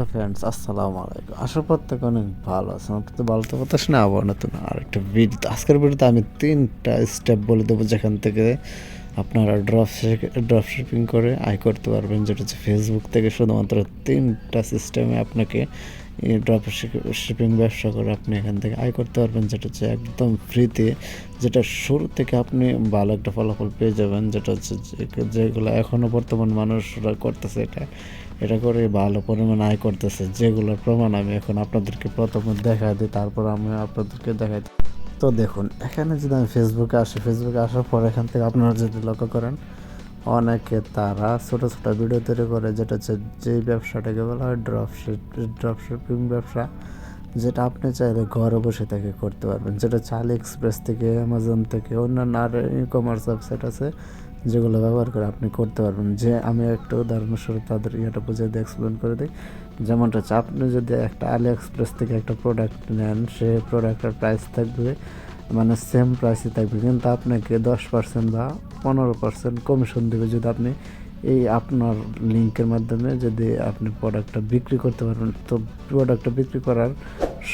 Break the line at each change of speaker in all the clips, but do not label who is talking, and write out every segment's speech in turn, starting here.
Hello friends, আসসালামু আলাইকুম। আসার পর থেকে অনেক ভালো আছেন। তো ভালো তো কথা শুনে আবার নতুন আর একটা ভিডিও আজকের ভিডিওতে আমি তিনটা স্টেপ বলে দেবো যেখান থেকে আপনারা ড্রপ ড্রপ শিপিং করে আয় করতে পারবেন। যেটা হচ্ছে ফেসবুক থেকে শুধুমাত্র তিনটা সিস্টেমে আপনাকে ড্রপ শিপিং ব্যবসা করে আপনি এখান থেকে আয় করতে পারবেন। যেটা হচ্ছে একদম ফ্রিতে যেটা শুরু থেকে আপনি ভালো একটা ফলাফল পেয়ে যাবেন। যেটা হচ্ছে যেগুলো এখনও বর্তমান মানুষরা করতেছে এটা এটা করে ভালো পরিমাণ আয় করতেছে। যেগুলোর প্রমাণ আমি এখন আপনাদেরকে প্রথমে দেখা দিই, তারপর আমি আপনাদেরকে দেখাই দিই। তো দেখুন, এখানে যদি আমি ফেসবুকে আসি ফেসবুকে আসার পর এখান থেকে আপনারা যদি লক্ষ্য করেন, অনেকে তারা ছোটো ছোটো ভিডিও তৈরি করে, যেটা হচ্ছে যেই ব্যবসাটাকে বলা হয় ড্রপশিপ ড্রপশিপিং ব্যবসা, যেটা আপনি চাইলে ঘরে বসে থেকে করতে পারবেন। যেটা চাল এক্সপ্রেস থেকে অ্যামাজন থেকে, অন্যান্য আর ই কমার্স ওয়েবসাইট আছে। যেগুলো ব্যবহার করে আপনি করতে পারবেন। যে আমি একটা উদাহরণস্বরূপ তাদের ইয়েটা বুঝে দিয়ে এক্সপ্লেন করে দিই। যেমনটা হচ্ছে, আপনি যদি একটা আলি এক্সপ্রেস থেকে একটা প্রোডাক্ট নেন, সে প্রোডাক্টের প্রাইস থাকবে মানে সেম প্রাইসই থাকবে, কিন্তু আপনাকে দশ পার্সেন্ট বা পনেরো পার্সেন্ট কমিশন দেবে যদি আপনি এই আপনার লিঙ্কের মাধ্যমে যদি আপনি প্রোডাক্টটা বিক্রি করতে পারবেন। তো প্রোডাক্টটা বিক্রি করার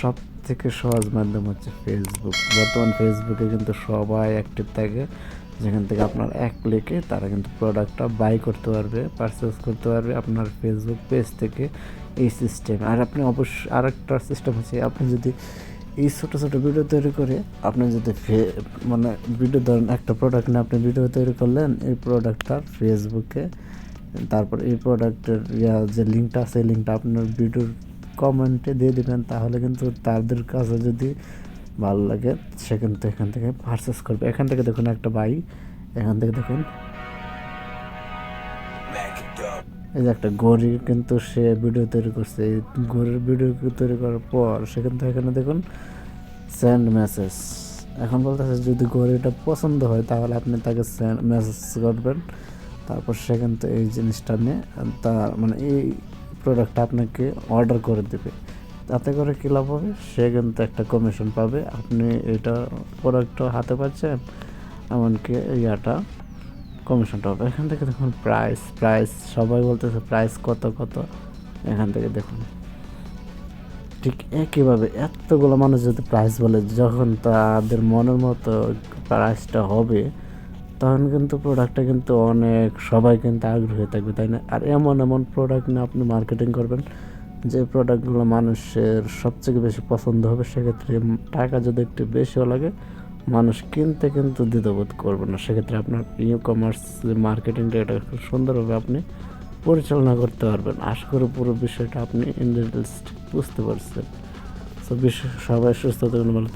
সব থেকে সহজ মাধ্যম হচ্ছে ফেসবুক বর্তমান ফেসবুকে কিন্তু সবাই অ্যাক্টিভ থাকে। যেখান থেকে আপনার এক ক্লিকে তারা কিন্তু প্রোডাক্টটা বাই করতে পারবে পারচেস করতে পারবে আপনার ফেসবুক পেজ থেকে এই সিস্টেম আর আপনি অবশ্যই আর একটা সিস্টেম হচ্ছে আপনি যদি এই ছোটো ছোটো ভিডিও তৈরি করে, আপনি যদি মানে ভিডিও ধরেন একটা প্রোডাক্ট নিয়ে আপনি ভিডিও তৈরি করলেন, এই প্রোডাক্টটা ফেসবুকে তারপর এই প্রোডাক্টের ইয়া যে লিঙ্কটা আছে এই লিঙ্কটা আপনার ভিডিওর কমেন্টে দিয়ে দেবেন, তাহলে কিন্তু তাদের কাছে যদি ভালো লাগে সে কিন্তু এখান থেকে পারচেস করবে। এখান থেকে দেখুন একটা বাই, এখান থেকে দেখুন। এই যে একটা গড়ি কিন্তু সে ভিডিও তৈরি করছে। এই গড়ির ভিডিও তৈরি করার পর সেখান থেকে এখানে দেখুন সেন্ড মেসেজ এখন বলতেছে যদি গড়িটা পছন্দ হয় তাহলে আপনি তাকে সেন্ড মেসেজ করবেন। তারপর সে কিন্তু এই জিনিসটা নিয়ে তার মানে এই প্রোডাক্টটা আপনাকে অর্ডার করে দেবে। তাতে করে কী লাভ হবে? সে কিন্তু একটা কমিশন পাবে। আপনি এটা প্রোডাক্টটা হাতে পাচ্ছেন, এমনকি ইয়াটা কমিশনটা হবে এখান থেকে দেখুন প্রাইস প্রাইস সবাই বলতেছে প্রাইস কত কত। এখান থেকে দেখুন। ঠিক একইভাবে এতগুলো মানুষ যদি প্রাইস বলে, যখন তাদের মনের মতো প্রাইসটা হবে, তখন কিন্তু প্রোডাক্টটা কিন্তু অনেক, সবাই কিন্তু আগ্রহী থাকবে, তাই না? আর এমন এমন প্রোডাক্ট নিয়ে আপনি মার্কেটিং করবেন যে প্রোডাক্টগুলো মানুষের সবথেকে বেশি পছন্দ হবে, সেক্ষেত্রে টাকা যদি একটু বেশিও লাগে, মানুষ কিনতে কিন্তু দ্বিধাবোধ করবে না। সেক্ষেত্রে আপনার ই কমার্স মার্কেটিংটা এটা খুব সুন্দরভাবে আপনি পরিচালনা করতে পারবেন। আশা করি পুরো বিষয়টা আপনি ইন বুঝতে পারছেন। তো বিশ্ব সবাই সুস্থ থাকুন, ভালো